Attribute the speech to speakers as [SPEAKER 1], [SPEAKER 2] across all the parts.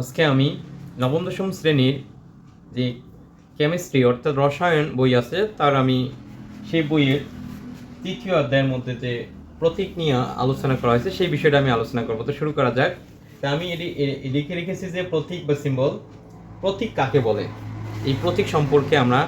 [SPEAKER 1] আজকে আমি নবম দশম শ্রেণির যে কেমিস্ট্রি অর্থাৎ রসায়ন বই আছে, তার আমি সেই বইয়ের তৃতীয় অধ্যায়ের মধ্যে যে প্রতীক নিয়ে আলোচনা করা হয়েছে, সেই বিষয়টা আমি আলোচনা করব। তো শুরু করা যাক। তা আমি লিখে রেখেছি যে প্রতীক বা সিম্বল প্রতীক কাকে বলে? এই প্রতীক সম্পর্কে আমরা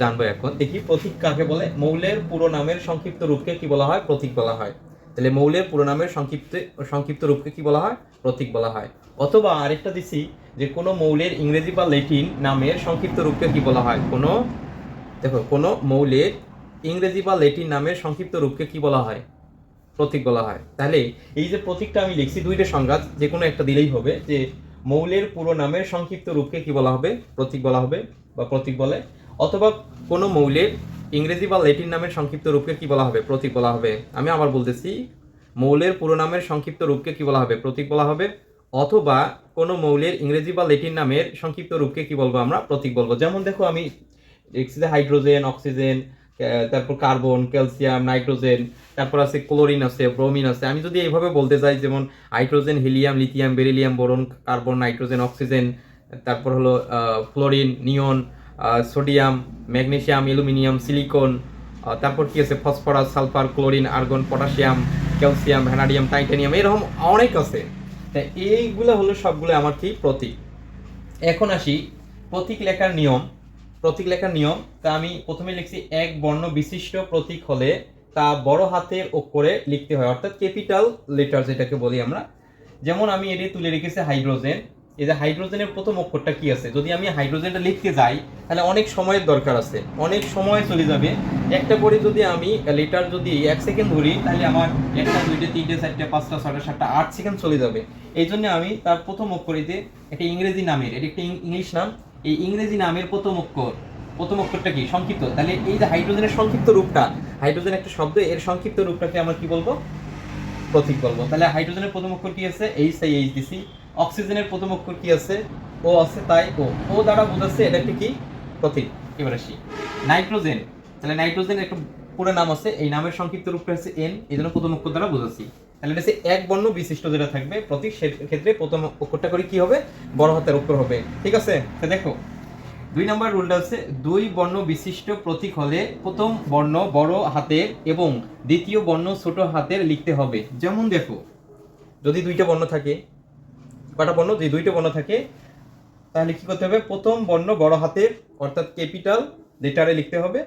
[SPEAKER 1] জানব এখন। দেখি প্রতীক কাকে বলে? মৌলের পুরো নামের সংক্ষিপ্ত রূপকে কি বলা হয়? প্রতীক বলা হয়। তাহলে মৌলের পুরো নামের সংক্ষিপ্ত সংক্ষিপ্ত রূপকে কি বলা হয়? প্রতীক বলা হয়। অথবা আরেকটা দিছি যে কোনো মৌলের ইংরেজি বা ল্যাটিন নামের সংক্ষিপ্ত রূপকে কি বলা হয়? কোনো, দেখো, কোনো মৌলের ইংরেজি বা ল্যাটিন নামের সংক্ষিপ্ত রূপকে কি বলা হয়? প্রতীক বলা হয়। তাহলে এই যে প্রতীকটা আমি লিখছি, দুইটা সংজ্ঞা যে কোনো একটা দিলেই হবে, যে মৌলের পুরো নামের সংক্ষিপ্ত রূপকে কি বলা হবে? প্রতীক বলা হবে বা প্রতীক বলে। অথবা কোনো মৌলের ইংরেজি বা ল্যাটিন নামের সংক্ষিপ্ত রূপকে কি বলা হবে? প্রতীক বলা হবে। আমি আবার বলতেছি, মৌলের পুরো নামের সংক্ষিপ্ত রূপকে কি বলা হবে? প্রতীক বলা হবে। অথবা কোনো মৌলের ইংরেজি বা ল্যাটিন নামের সংক্ষিপ্ত রূপকে কি বলব আমরা? প্রতীক বলব। যেমন দেখো, আমি লিখছি যে হাইড্রোজেন, অক্সিজেন তারপর কার্বন, ক্যালসিয়াম, নাইট্রোজেন, তারপর আছে ক্লোরিন আছে, ব্রোমিন আছে। আমি যদি এইভাবে বলতে চাই যেমন hydrogen, helium, lithium, beryllium, boron, carbon, nitrogen, oxygen, তারপর হলো fluorine, neon sodium, magnesium, aluminium, silicon তারপর কি আছে? Phosphorus, sulphur, chlorine, argon, potassium, calcium, vanadium, titanium, এরকম অনেক আছে। তা এইগুলো হলো সবগুলো আমার কি প্রতীক। এখন আসি প্রতীক লেখার নিয়ম। প্রতীক লেখার নিয়ম, তা আমি প্রথমে লিখছি এক বর্ণ বিশিষ্ট প্রতীক হলে তা বড় হাতের ওপরে লিখতে হয়, অর্থাৎ ক্যাপিটাল লেটার যেটাকে বলি আমরা। যেমন আমি এটি তুলে রেখেছি হাইড্রোজেন এই যে হাইড্রোজেনের প্রথম অক্ষরটা কি আছে? যদি আমি হাইড্রোজেনটা লিখতে যাই, তাহলে অনেক সময়ের দরকার আছে। অনেক সময় চলে যাবে। একটা করে যদি আমি লিটার যদি এক সেকেন্ড ধরি, তাহলে আমার একটা, দুইটা, তিনটে, চারটে, পাঁচটা, ছয়টা, সাতটা, আট সেকেন্ড চলে যাবে। এই জন্য আমি তার প্রথম অক্ষরিতে একটা ইংরেজি নামের, এটি একটা ইংলিশ নাম। এই ইংরেজি নামের প্রথম অক্ষর, প্রথম অক্ষরটা কি? সংক্ষিপ্ত। তাহলে এই যে হাইড্রোজেনের সংক্ষিপ্ত রূপটা হাইড্রোজেন একটা শব্দ, এর সংক্ষিপ্ত রূপটাকে আমরা কি বলব? প্রতীক বলব। তাহলে হাইড্রোজেনের প্রথম অক্ষর কি আছে? এইচ আই এইচ দিছি অক্সিজেনের প্রথম অক্ষর কি আছে? ও আছে তাই ও। ও দ্বারা বোঝাচ্ছে এটা কি? প্রতীক। এবার আসি। নাইট্রোজেন। তাহলে নাইট্রোজেন একটা পুরো নাম আছে। এই নামের সংক্ষিপ্ত রূপটা হচ্ছে এন এই জন্য প্রথম অক্ষর দ্বারা বোঝাচ্ছি। তাহলে এটা হচ্ছে এক বর্ণ বিশিষ্ট যেটা থাকবে। প্রতীক ক্ষেত্রে প্রথম অক্ষরটা করে কি হবে? বড় হাতের অক্ষর হবে। ঠিক আছে? তো দেখো। দুই নম্বর রুলটা হচ্ছে দুই বর্ণ বিশিষ্ট প্রতীক হলে প্রথম বর্ণ বড় হাতের এবং দ্বিতীয় বর্ণ ছোট হাতের লিখতে হবে। যেমন দেখো, যদি দুইটা বর্ণ থাকে কটা বর্ণ? যদি দুইটা বর্ণ থাকে, তাহলে কি করতে হবে? প্রথম বর্ণ বড় হাতের, অর্থাৎ ক্যাপিটাল লেটারে লিখতে হবে।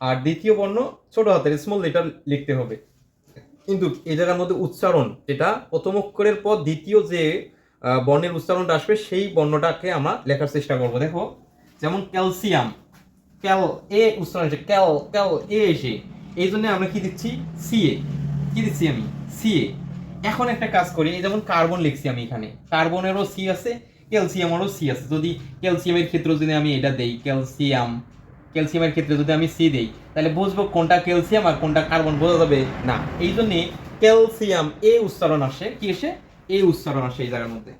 [SPEAKER 1] আর দ্বিতীয় বর্ণ ছোট হাতের স্মল লেটার লিখতে হবে। কিন্তু এই জায়গার মধ্যে উচ্চারণ, যেটা প্রথম অক্ষরের পর দ্বিতীয় যে বর্ণের উচ্চারণটা আসবে, সেই বর্ণটাকে আমরা লেখার চেষ্টা করব। দেখো, যেমন ক্যালসিয়াম ক্যাল এ উচ্চারণ হচ্ছে ক্যাল ক্যাল এ এসে। এই জন্য আমরা কি দিচ্ছি? সিএ কি দিচ্ছি আমি? সিএ এখন একটা কাজ করি, এই যেমন কার্বন লিখছি আমি এখানে। কার্বনেরও সি আছে ক্যালসিয়ামেরও সি আছে। যদি ক্যালসিয়ামের ক্ষেত্রে যদি আমি এটা দেই ক্যালসিয়াম ক্যালসিয়ামের ক্ষেত্রে যদি আমি সি দেই, তাহলে বুঝব কোনটা ক্যালসিয়াম আর কোনটা কার্বন বোঝা যাবে না। এই জন্যে ক্যালসিয়াম এ উচ্চারণ আসে, কি এসে এ উচ্চারণ আসে এই জায়গার মধ্যে।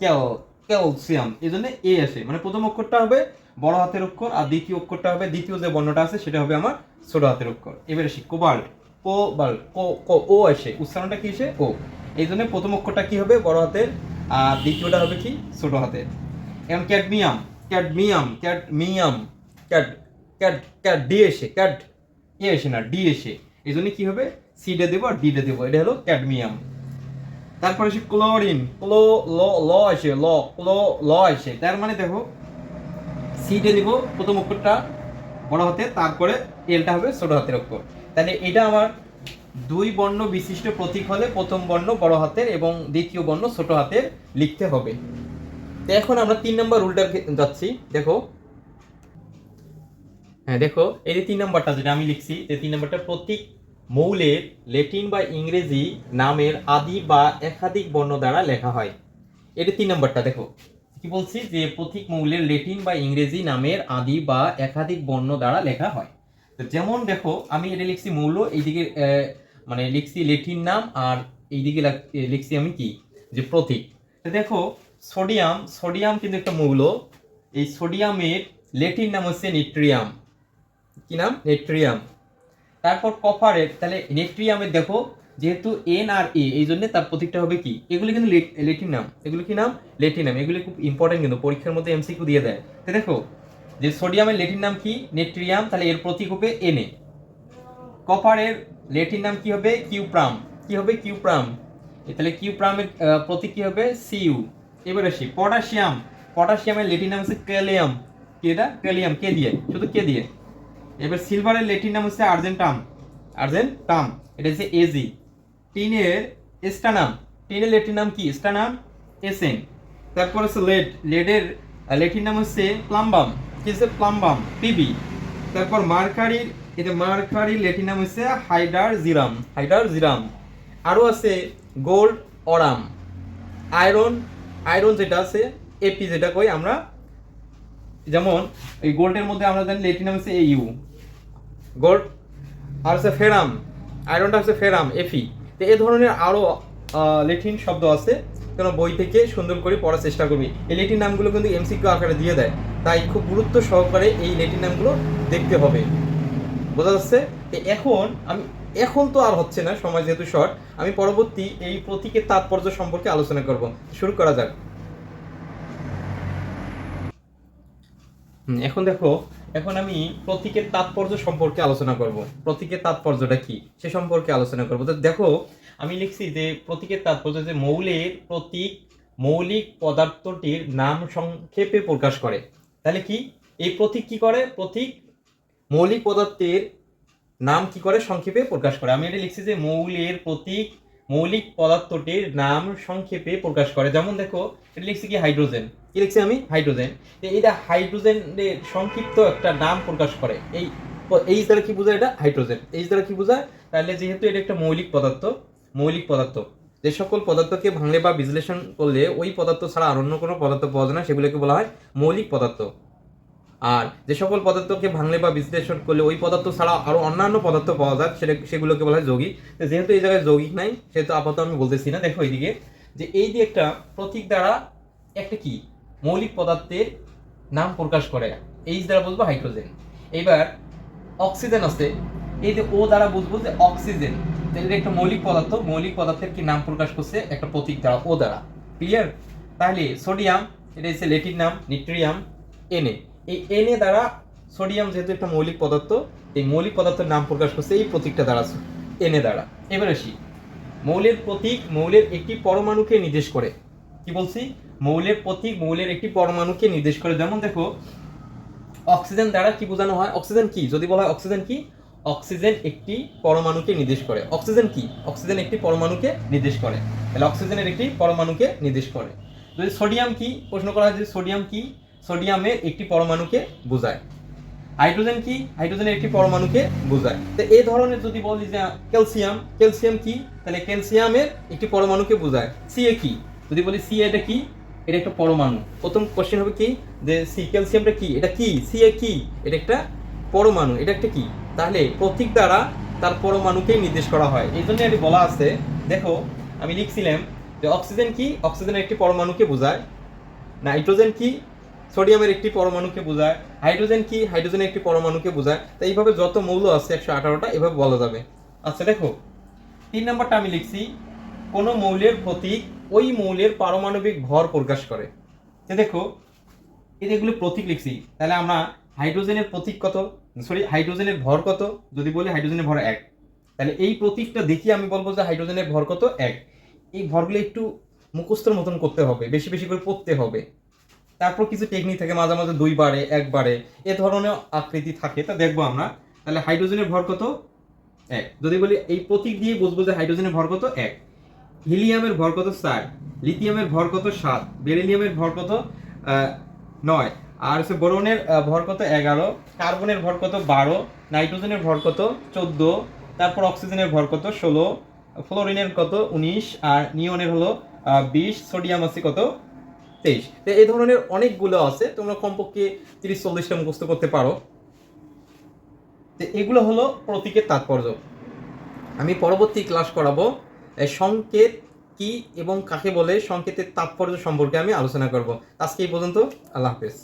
[SPEAKER 1] ক্যাল ক্যালসিয়াম এই জন্য এ আসে। মানে প্রথম অক্ষরটা হবে বড় হাতের অক্ষর আর দ্বিতীয় অক্ষরটা হবে, দ্বিতীয় যে বর্ণটা আছে, সেটা হবে আমার ছোট হাতের অক্ষর। এবারে আসি কোবাল্ট কোবাল্ট কো কো, ও আসে। উচ্চারণটা কি এসে ও এই জন্য প্রথম অক্ষরটা কি হবে? বড় হাতের, আর দ্বিতীয়টা হবে কি? ছোট হাতের। এখন cadmium cadmium cadmium, cad cad cad, D এসে ক্যাড। এ এসে না, ডি এসে এই জন্য কি হবে? সিডে দেবো আর ডিডে দেবো। এটা হলো ক্যাডমিয়াম। তারপরে আসে ক্লোরিন, ক্লো, ল ল আসে, ল, ক্লো, ল আসে। তার মানে দেখো সিডে দিব প্রথম অক্ষরটা বড় হাতে তারপরে এলটা হবে ছোট হাতের অক্ষর। তাহলে এটা আমার দুই বর্ণ বিশিষ্ট প্রতীক হলে প্রথম বর্ণ বড় হাতের এবং দ্বিতীয় বর্ণ ছোট হাতের লিখতে হবে। তো এখন আমরা তিন নম্বর রুলটা যাচ্ছি, দেখো। হ্যাঁ দেখো, এই যে তিন নম্বরটা যেটা আমি লিখছি, যে তিন নম্বরটা প্রতীক মৌলের ল্যাটিন বা ইংরেজি নামের আদি বা একাধিক বর্ণ দ্বারা লেখা হয়। এটা তিন নম্বরটা, দেখো। কি বলছি? যে প্রতীক মৌলের ল্যাটিন বা ইংরেজি নামের আদি বা একাধিক বর্ণ দ্বারা লেখা হয়। যেমন দেখো, আমি এটা লিখছি মৌল এইদিকে মানে লিখছি ল্যাটিন নাম, আর এইদিকে লিখছি আমি কি? যে প্রতীক। দেখো, সোডিয়াম সোডিয়াম কিন্তু একটা মৌল। এই সোডিয়ামের ল্যাটিন নাম হচ্ছে নিট্রিয়াম। কি নাম? নেট্রিয়াম। তারপর কপারের, তাহলে নেট্রিয়ামের দেখো, যেহেতু এন আর এ এই জন্য তার প্রতীকটা হবে কি? এগুলি কিন্তু লেট- লেটিন নাম। এগুলো কি নাম? লেটিন নাম। এগুলো খুব ইম্পর্টেন্ট কিন্তু, পরীক্ষার মধ্যে এমসিকিউ দিয়ে দেয়। তো দেখো যে সোডিয়ামের লেটিন নাম কি? নেট্রিয়াম। তাহলে এর প্রতীক হবে এনএ কপারের লেটিন নাম কি হবে? কিউপ্রাম। কি হবে? কিউপ্রাম। তাহলে কিউপ্রামের প্রতীক কি হবে? সিইউ এবার আসি। পটাশিয়াম। পটাশিয়ামের লেটিন নাম হচ্ছে ক্যালিয়াম। কি এটা? ক্যালিয়াম। কে দিয়ে? শুধু কে দিয়ে? এবার সিলভারের লেটিন নাম হচ্ছে আর্জেন্টাম। আর্জেন্টাম। এটা হচ্ছে এজি টিনের স্টানাম। টিনের লেটিন নাম কি? স্টানাম। এসেন তারপর হচ্ছে লেড লেডের লেটিন নাম হচ্ছে প্লাম্বাম। হচ্ছে প্লাম্বাম পিবি তারপর মার্কারির এটা মার্কারির লেটিন নাম হচ্ছে হাইডার জিরাম হাইডার জিরাম। আরও আছে গোল্ড, অরাম। আয়রন আয়রন যেটা আছে এপি যেটা কই আমরা, যেমন এই গোল্ডের মধ্যে আমরা জানি লেটিন নাম হচ্ছে ইউ গোল্ড, আর হচ্ছে ফেরাম, আয়রনটা হচ্ছে ফেরাম এফি তো এই ধরনের আরও লেটিন শব্দ আছে। কেন বই থেকে সুন্দর করে পড়ার চেষ্টা করবি। এই লেটিন নামগুলো কিন্তু এমসিকিউ আকারে দিয়ে দেয়। তাই খুব গুরুত্ব সহকারে এই লেটিন নামগুলো দেখতে হবে। বোঝা যাচ্ছে? এখন আমি, এখন তো আর হচ্ছে না, সময় যেহেতু শর্ট আমি পরবর্তী এই প্রতীকের তাৎপর্য সম্পর্কে আলোচনা করব। শুরু করা যাক। এখন দেখো এখন আমি প্রতীকের তাৎপর্য সম্পর্কে আলোচনা করব। প্রতীকের তাৎপর্যটা কি? সে সম্পর্কে আলোচনা করব। তো দেখো, আমি লিখছি যে প্রতীকের তাৎপর্য যে মৌলের প্রতীক মৌলিক পদার্থটির নাম সংক্ষেপে প্রকাশ করে। তাহলে কি? এই প্রতীক কি করে? প্রতীক মৌলিক পদার্থের নাম কি করে? সংক্ষেপে প্রকাশ করে। আমি এটা লিখছি যে মৌলের প্রতীক মৌলিক পদার্থটির নাম সংক্ষেপে প্রকাশ করে। যেমন দেখো এটা লিখছি কি? হাইড্রোজেন। কি লিখছি আমি? হাইড্রোজেন। এটা হাইড্রোজেনের সংক্ষিপ্ত একটা নাম প্রকাশ করে। এই এই দ্বারা কি বোঝায় এটা? হাইড্রোজেন। এই দ্বারা কি বোঝায়? তাহলে যেহেতু এটা একটা মৌলিক পদার্থ মৌলিক পদার্থ যে সকল পদার্থকে ভাঙলে বা বিশ্লেষণ করলে ওই পদার্থ ছাড়া আর অন্য কোনো পদার্থ পাওয়া যায় না। সেগুলোকে বলা হয় মৌলিক পদার্থ। আর যে সকল পদার্থকে ভাঙলে বা বিশ্লেষণ করলে, ওই পদার্থ ছাড়া আরও অন্যান্য পদার্থ পাওয়া যায়, সেটা সেগুলোকে বলা হয় যৌগিক যেহেতু এই জায়গায় যৌগিক নাই, সেহেতু আপাতত আমি বলতেছি না। দেখো এইদিকে যে এই যে একটা প্রতীক দ্বারা একটা কি? মৌলিক পদার্থের নাম প্রকাশ করে। এই দ্বারা বলব হাইড্রোজেন। এবার অক্সিজেন আছে। এই যে ও দ্বারা বুঝব যে অক্সিজেন। তাহলে একটা মৌলিক পদার্থ, মৌলিক পদার্থের কি নাম প্রকাশ করছে? একটা প্রতীক দ্বারা ও দ্বারা। ক্লিয়ার তাহলে সোডিয়াম এটা হচ্ছে লেটিন নাম নিট্রিয়াম এনে এই এনে দ্বারা সোডিয়াম যেহেতু একটা মৌলিক পদার্থ, এই মৌলিক পদার্থের নাম প্রকাশ করছে এই প্রতীকটা দ্বারা এনে দ্বারা। এবার আসি। মৌলের প্রতীক মৌলের একটি পরমাণুকে নির্দেশ করে। কি বলছি? মৌলের প্রতীক মৌলের একটি পরমাণুকে নির্দেশ করে। যেমন দেখো, অক্সিজেন দ্বারা কি বোঝানো হয়? অক্সিজেন কি? যদি বলা হয় অক্সিজেন কি? অক্সিজেন একটি পরমাণুকে নির্দেশ করে। অক্সিজেন কি? অক্সিজেন একটি পরমাণুকে নির্দেশ করে। তাহলে অক্সিজেনের একটি পরমাণুকে নির্দেশ করে। যদি সোডিয়াম কি? প্রশ্ন করা হয় যে সোডিয়াম কি? সোডিয়ামের একটি পরমাণুকে বোঝায়। হাইড্রোজেন কি? হাইড্রোজেনের একটি পরমাণুকে বোঝায়। তো এই ধরনের যদি বলি যে ক্যালসিয়াম ক্যালসিয়াম কি? তাহলে ক্যালসিয়ামের একটি পরমাণুকে বোঝায়। সিএ কি? যদি বলি সি এটা কি? এটা একটা পরমাণু। প্রথম কোশ্চেন হবে কি? যে সি ক্যালসিয়ামটা কি? এটা কি? সিএ কি? এটা একটা পরমাণু। এটা একটা কি? তাহলে প্রতীক দ্বারা তার পরমাণুকেই নির্দেশ করা হয়। এই জন্য এটি বলা আছে, দেখো, আমি লিখছিলাম যে অক্সিজেন কি? অক্সিজেনের একটি পরমাণুকে বোঝায়। নাইট্রোজেন কি? সোডিয়ামের একটি পরমাণুকে বোঝায়, হাইড্রোজেন কি? হাইড্রোজেনের একটি পরমাণুকে বোঝায়। তো এইভাবে যত মৌল আছে, একশো আঠারোটা, এভাবে বলা যাবে। আচ্ছা দেখো। তিন নম্বরটা আমি লিখছি। কোনো মৌলের প্রতীক ওই মৌলের পারমাণবিক ভর প্রকাশ করে। যে দেখো, এই এগুলো প্রতীক লিখছি, তাহলে আমরা হাইড্রোজেনের প্রতীক কত? সরি, হাইড্রোজেনের ভর কত? যদি বলি হাইড্রোজেনের ভর এক, তাহলে এই প্রতীকটা দেখি আমি বলব যে হাইড্রোজেনের ভর কত? এক। এই ভরগুলো একটু মুখস্থর মতন করতে হবে, বেশি বেশি করে পড়তে হবে। তারপর কিছু টেকনিক থাকে, মাঝে মাঝে দুই বারে একবারে এ ধরনের আকৃতি থাকে। তা দেখব আমরা। তাহলে হাইড্রোজেনের ভর কত? এক। যদি বলি এই প্রতীক দিয়ে বুঝব যে হাইড্রোজেনের ভর কত? এক। হিলিয়ামের ভর কত? চার। লিথিয়ামের ভর কত? সাত। বেরিলিয়ামের ভর কত? নয়। আর হচ্ছে বোরনের ভর কত? এগারো। কার্বনের ভর কত? বারো। নাইট্রোজেনের ভর কত? চোদ্দ। তারপর অক্সিজেনের ভর কত? ষোলো। ফ্লোরিনের কত? উনিশ। আর নিয়নের হলো বিশ। সোডিয়াম আছে কত? তেইশ। তো এই ধরনের অনেকগুলো আছে, তোমরা কমপক্ষে তিরিশ চল্লিশটা মুখস্থ করতে পারো। তো এগুলো হলো প্রতীকের তাৎপর্য। আমি পরবর্তী ক্লাস করাবো সংকেত কি এবং কাকে বলে, সংকেতের তাৎপর্য সম্পর্কে আমি আলোচনা করব। আজকে এই পর্যন্ত, আল্লাহ হাফেজ।